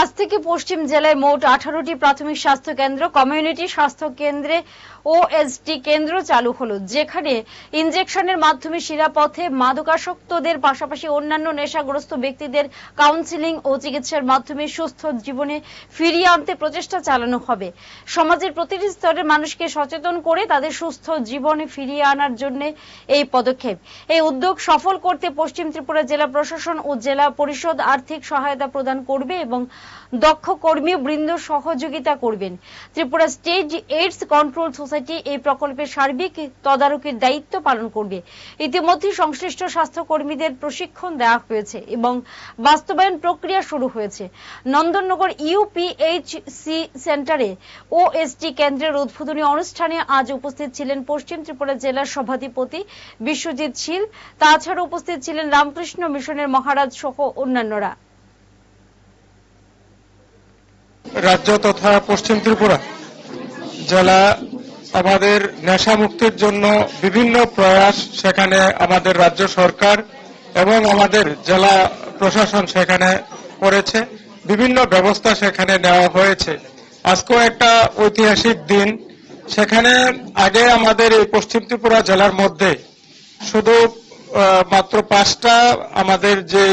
আজ থেকে পশ্চিম জেলায় মোট আঠারোটি প্রাথমিক স্বাস্থ্য কেন্দ্র, কমিউনিটি স্বাস্থ্য কেন্দ্রে ওএসটি কেন্দ্র চালু হলো, যেখানে ইনজেকশনের মাধ্যমে শিরাপথে মাদকাসক্তদের পাশাপাশি অন্যান্য নেশাগ্রস্ত ব্যক্তিদের কাউন্সিলিং ও চিকিৎসার মাধ্যমে সুস্থ জীবনে ফিরিয়ে আনতে প্রচেষ্টা চালানো হবে। সমাজের প্রতিটি স্তরের মানুষকে সচেতন করে তাদের সুস্থ জীবনে ফিরিয়ে আনার জন্য এই পদক্ষেপ। এই উদ্যোগ সফল করতে পশ্চিম ত্রিপুরা জেলা প্রশাসন ও জেলা পরিষদ আর্থিক সহায়তা প্রদান করবে এবং দক্ষ কর্মী বৃন্দ সহযোগিতা করবেন। Tripura state AIDS control society এই প্রকল্পের সার্বিক তদারকির দায়িত্ব পালন করবে। ইতিমধ্যে সংশ্লিষ্ট স্বাস্থ্য কর্মীদের প্রশিক্ষণ দেওয়া হয়েছে এবং বাস্তবায়ন প্রক্রিয়া শুরু হয়েছে। নন্দননগর ইউপিএইচসি সেন্টারে ওএসটি কেন্দ্রের উদ্বোধনী অনুষ্ঠানে আজ উপস্থিত ছিলেন পশ্চিম ত্রিপুরা জেলার সভাধিপতি বিশ্বজিৎ শীল। তাছাড়া উপস্থিত ছিলেন রামকৃষ্ণ মিশনের মহারাজ সহ অন্যান্যরা। রাজ্য তথা পশ্চিম ত্রিপুরা জেলা আমাদের নেশা মুক্তির জন্য বিভিন্ন প্রয়াস সেখানে আমাদের রাজ্য সরকার এবং আমাদের জেলা প্রশাসন সেখানে করেছে। বিভিন্ন ব্যবস্থা সেখানে নেওয়া হয়েছে। আজকেও একটা ঐতিহাসিক দিন। সেখানে আগে আমাদের এই পশ্চিম ত্রিপুরা জেলার মধ্যে শুধু মাত্র পাঁচটা আমাদের যে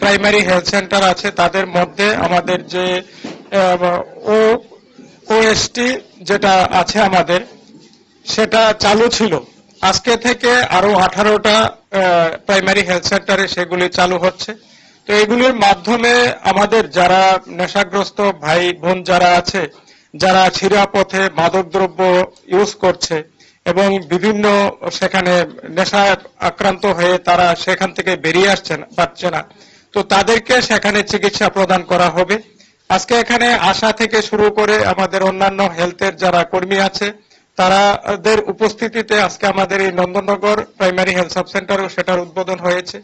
প্রাইমারি হেলথ সেন্টার আছে, তাদের মধ্যে আমাদের যে ও ওএসটি যেটা আছে আমাদের, সেটা চালু ছিল। আজকে থেকে আরও আঠারোটা প্রাইমারি হেলথ সেন্টারে সেগুলি চালু হচ্ছে। তো এগুলির মাধ্যমে আমাদের যারা নেশাগ্রস্ত ভাই বোন যারা আছে, যারা ছিরাপথে মাদকদ্রব্য ইউজ করছে এবং বিভিন্ন সেখানে নেশা আক্রান্ত হয়ে তারা সেখান থেকে বেরিয়ে আসছে না পারছে না, তো তাদেরকে সেখানে চিকিৎসা প্রদান করা হবে। আজকে এখানে আশা থেকে শুরু করে আমাদের অন্যান্য হেলথের যারা কর্মী আছে, তারাদের উপস্থিতিতে আজকে আমাদের এই Nandannagar primary health sub center সেটার উদ্বোধন হয়েছে।